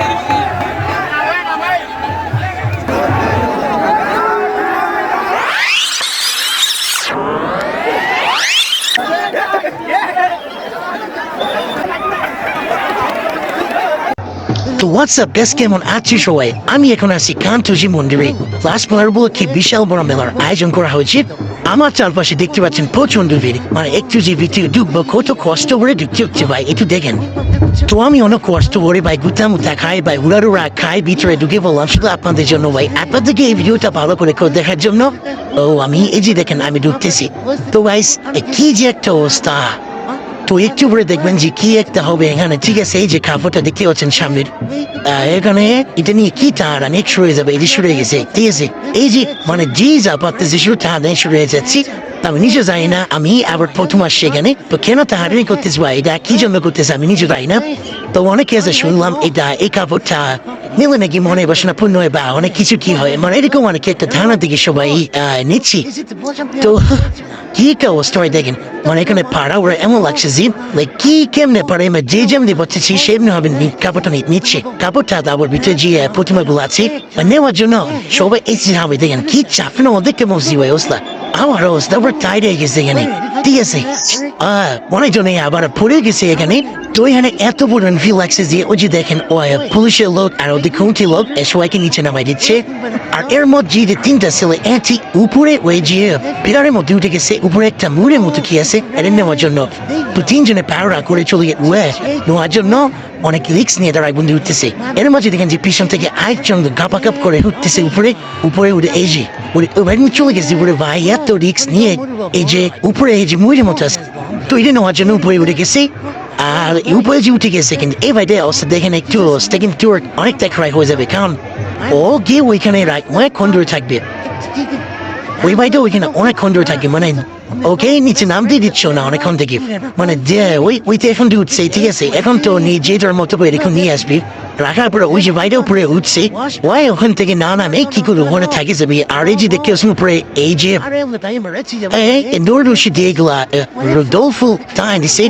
Thank you. তো WhatsApp বেশ কেমন আছি সবাই? আমি এখন আছি কান্তজি মন্দিরে। লাস্ট মেলার উপলক্ষে বিশাল বড় মেলার আয়োজন করা হয়েছে। আমার চারপাশে দেখতে পাচ্ছেন প্রচণ্ড ভিড়। মানে একটু যে ভিতরে ঢুকবো কত কষ্ট করে ঢুকতে হচ্ছে ভাই, একটু দেখেন। তো আমি অনেক কষ্ট করে ভাই, গুতাম খাই, ভাই উড়ারুড়া খাই, ভিতরে ঢুকে বললাম শুধু আপনাদের জন্য ভাই। আপনাদেরকে এই ভিডিওটা ভালো করে দেখার জন্য। ও, আমি এই যে দেখেন, আমি ঢুকতেছি। তো ভাই কি যে একটা অবস্থা। তো একটু পরে দেখবেন যে কি একটা হবে এখানে। ঠিক আছে, এই যে কাপড়টা দেখতে পাচ্ছেন সামনের। এখানে এটা নিয়ে কি টান অনেক হয়ে যাবে শুরু হয়ে গেছে। ঠিক আছে, এই যে মানে যে যা পারতেছে শুরু টান হয়ে যাচ্ছি। আমি নিজে জানি না, আমি আবার প্রথম আসছি এখানে। তো কেন তাহারি করতেছি বা এটা কি জন্য করতেছে আমি নিজে জানি না। তো অনেকে আছে শুনলাম, এটা এই কাপড়টা নিলে নাকি মনে বসে না পূর্ণ হয় বা অনেক কিছু কি হয়। মানে এরকম অনেক একটা ধারণা দিকে সবাই নিচ্ছি। তো কি একটা অবস্থা হয় দেখেন মানে এখানে পাড়া ওরা এমন লাগছে যে like, কি কেমনে পারে মানে যে যেমনি বলতেছি সেমনি হবে নি- কাপড়টা নি- নিচ্ছে কাপড়টা তারপর ভিতরে যে আহ, প্রতিমাগুলো আছে মানে নেওয়ার জন্য সবাই এসে হবে দেখেন কি চাপ না ওদের কেমন জি অবস্থা আমার অবস্থা আবার টাইট হয়ে গেছে এখানে ঠিক আছে আহ অনেকজনে আবার পড়ে গেছে এখানে তো এখানে এত পরিমাণ ফিল লাগছে যে ওই যে দেখেন ও আহ, পুলিশের লোক আর ওদের খুঁটি লোক সবাইকে নিচে নামাই দিচ্ছে আর এর মধ্যে যে তিনটা ছেলে উপরে ওই যে পিলারের মধ্যে উঠে গেছে উপরে একটা মুড়ের মতো কি আছে এটা নেওয়ার জন্য তো তিনজনে করে চলে নেওয়ার জন্য অনেক রিক্স নিয়ে তারা বন্ধু উঠতেছে এর মাঝে দেখেন যে পিছন থেকে আরেকজন করে উঠতেছে উপরে উপরে উঠে এই যে উড়ে- এবার আমি চলে গেছি উপরে ভাই, এত রিক্স নিয়ে এই যে উপরে এই যে মুড়ের মতো আছে। তো এটা নেওয়ার জন্য উপরে উঠে গেছে। আর উপরে যে উঠে গেছে, কিন্তু ভাইটা অবস্থা দেখেন একটু অবস্থা কিন্তু ওর অনেকটা খারাপ হয়ে যাবে, কারণ ও গিয়ে ওইখানে অনেকক্ষণ ধরে থাকবে। ওই ভাইটা ওইখানে অনেকক্ষণ ধরে থাকে মানে ওকে নিচে নাম দিয়ে দিচ্ছ না অনেকক্ষণ থেকে। মানে যে ওই ওই তো এখন উঠছে ঠিক আছে? এখন তো নিজে তোর মতো করে এখন নিয়ে আসবি। রাখার পরে ওই যে ভাইটা উপরে উঠছে। ওয়াই, ওখান থেকে না নামে কি করে ওখানে থাকে যাবি? আর এই যে দেখতে আসুন উপরে, এই যে দৌড়ুষি দিয়ে গেলা রোদৌফু টাইম দিছে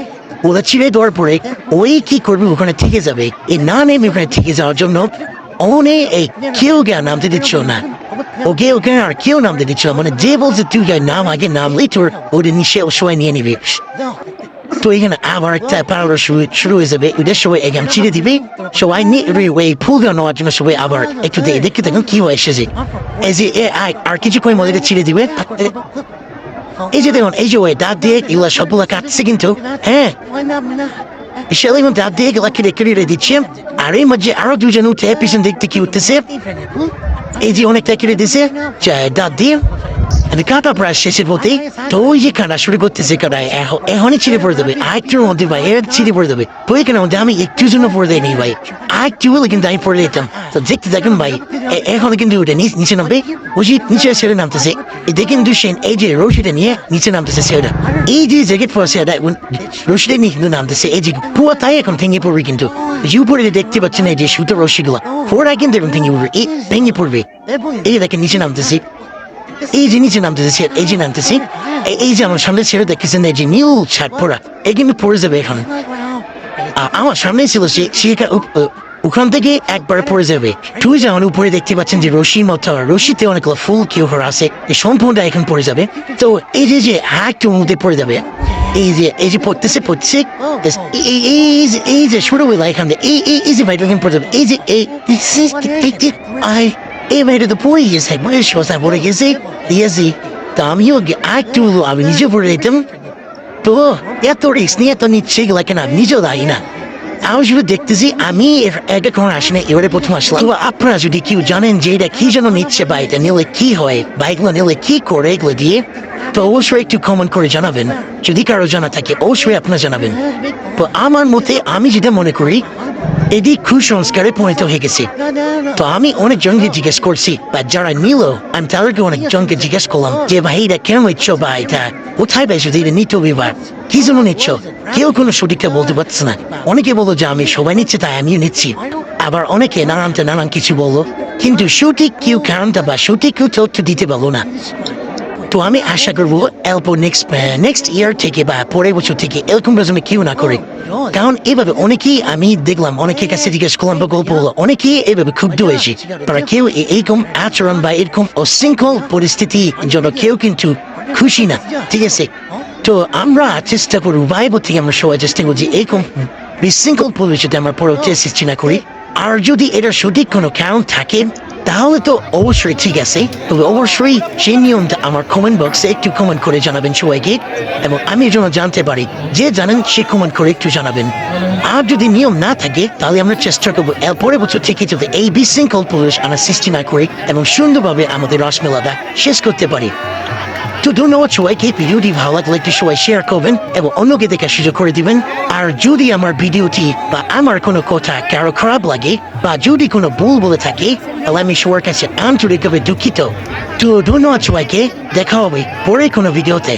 ওরা ছিঁড়ে দেওয়ার পরে ওই কি করবে ওখানে থেকে যাবে? এ না নেমে ওখানে থেকে যাওয়ার জন্য অনে এই কেউ জ্ঞান নামতে দিচ্ছ না ওকে ওকে আর কেউ নামতে দিচ্ছ না। মানে যে বলছে তুই যাই নাম আগে নামলেই তোর ওদের নিশে সবাই নিয়ে নিবি তো এখানে আবার একটা পাওয়ার শুরু শুরু হয়ে যাবে ওদের সবাই এখানে ছিঁড়ে দিবে সবাই নিয়ে ওই ফুল গান নেওয়ার জন্য সবাই আবার একটু দেখে দেখতে দেখুন কি হয় এসেছে এই যে এ, আ- আর কিছু কই মধ্যে ছিঁড়ে দিবে এই যে দেখুন এই যে ওই দাঁত দিয়ে এগুলা সবগুলা কাটছে কিন্তু হ্যাঁ মধ্যে দাঁত দিয়ে এগুলা কেটে কেটে দিচ্ছে আর এই মধ্যে আরও দুজন উঠে পিছন দিক থেকে উঠতেছে এই যে অনেকটা কেটে দিছে যা- দাঁত দিয়ে আমি কাটা প্রায় শেষের পথে তো ওই যে কাটা শুরু করতেছে কাটা এখ- এখনই ছিঁড়ে পড়ে দেবে আরেকটুর মধ্যে ভাই এর ছিঁড়ে পড়ে দেবে তো এখানে দেখতে দেখুন ভাই এ- এখন কিন্তু ওটা নিচ- নামবে যে নিচে ছেড়ে নামতেছে দেখেন দুষেন এই যে রশিটা নিয়ে নিচে নামতেছে সেটা এই যে জ্যাকেট পরে সেটা রশিটা নিয়ে কিন্তু নামতেছে এই যে পুরো তাই এখন ভেঙে পড়বে কিন্তু উপরে যে দেখতে পাচ্ছেন এই যে সুতো রশিগুলা পুরোটা কিন্তু এখন ভেঙে পড়বে এই ভেঙে পড়বে এই যে দেখেন নিচে নামতেছে এই যে নিচে নামতেছে এই যে নামতেছে এই- যে আমার সামনে ছেড়ে দেখতেছেন এই যে নীল শার্ট পরা এই কিন্তু পড়ে যাবে এখন আমার সামনে ছিল সে সে একা- উ- উ- ওখান থেকে একবার পড়ে যাবে। তুই যেমন উপরে দেখতে পাচ্ছেন যে রশির মতো রশিতে অনেকগুলো ফুল কেউ করা আছে, এই সম্পূর্ণটা এখন পড়ে যাবে। তো এই যে যে একটু মধ্যে পড়ে যাবে, এই যে এই যে পড়তেছে, পড়ছে, এই- যে শুরু এখান থেকে এই এই এই যে ভাইটা পড়ে যাবে, এই যে, এই আই এই ভাইটা তো পড়ে গেছে পড়ে গেছে দিয়েছি। আমিও একটু আমি নিজে পড়ে যেতাম তো এত রিক্স নিয়ে এত নিচ্ছে এগুলা কেন? নিজেও দায়ী না। আমি শুধু দেখতেছি, আমি এটা কোনো আসি না এবারে প্রথম আসলাম। আপনারা যদি কেউ জানেন যে এটা কি যেন নিচ্ছে বা নিলে কি হয়, বা এগুলো নিলে কি করে এগুলো দিয়ে, তো অবশ্যই একটু কমেন্ট করে জানাবেন। যদি কারও জানা থাকে, অবশ্যই আপনারা জানাবেন। তো আমার মতে আমি যেটা মনে করি এটি কুসংস্কারে পরিণত হয়ে গেছে। তো আমি অনেকজনকে জিজ্ঞেস করছি, বা যারা নিল, আমি তাদেরকে অনেকজনকে জিজ্ঞেস করলাম যে, ভাই এটা কেন নিচ্ছ? বা এটা কোথায় পাইছো? যে এটা নিতে হবে কি জন্য নিচ্ছ? কেউ কোনো সঠিকটা বলতে পারছে না। অনেকে বলো যে, আমি সবাই নিচ্ছে, তাই আমিও নিচ্ছি। আবার অনেকে নানানটা নানান কিছু বলো কিন্তু সঠিক কেউ কারণটা বা সঠিক কেউ তথ্য দিতে পারল না। তো আমি আশা করব এলপো নেক্সট নেক্সট ইয়ার থেকে বা পরের বছর থেকে এরকম যেন কেউ না করে। কারণ এভাবে অনেকেই আমি দেখলাম অনেকের কাছে জিজ্ঞেস করলাম বা গল্প হলো অনেকেই এভাবে ক্ষুব্ধ হয়েছে। তারা কেউ এ- এরকম আচরণ বা এরকম অশৃঙ্খল পরিস্থিতি জন্য কেউ কিন্তু খুশি না ঠিক আছে? তো আমরা চেষ্টা করব বাইবল থেকে আমরা সবাই চেষ্টা করছি এরকম বিশৃঙ্খল পরিস্থিতি আমরা পরবর্তী সৃষ্টি না করি। আর যদি এটা সঠিক কোনো কারণ থাকে তাহলে তো অবশ্যই ঠিক আছে। তবে অবশ্যই সেই নিয়মটা আমার কমেন্ট বক্সে একটু কমেন্ট করে জানাবেন সবাইকে এবং আমি যেন জানতে পারি। যে জানেন, সে কমেন্ট করে একটু জানাবেন। আর যদি নিয়ম না থাকে, তাহলে আমরা চেষ্টা করব পরের বছর থেকে যাতে এই বিশৃঙ্খল পরিবেশ আমরা সৃষ্টি না করে এবং সুন্দরভাবে আমাদের রসমেলাটা শেষ করতে পারি। তো ধন্যবাদ সবাইকে ভিডিওটি ভালো লাগলে একটি সবাই শেয়ার করবেন এবং অন্যকে দেখার সুযোগ করে দিবেন আর যদি আমার ভিডিওটি বা আমার কোনো কথা কারও খারাপ লাগে বা যদি কোনো ভুল বলে থাকে তাহলে আমি সবার কাছে আন্তরিকভাবে দুঃখিত তো ধন্যবাদ সবাইকে দেখা হবে পরে কোনো ভিডিওতে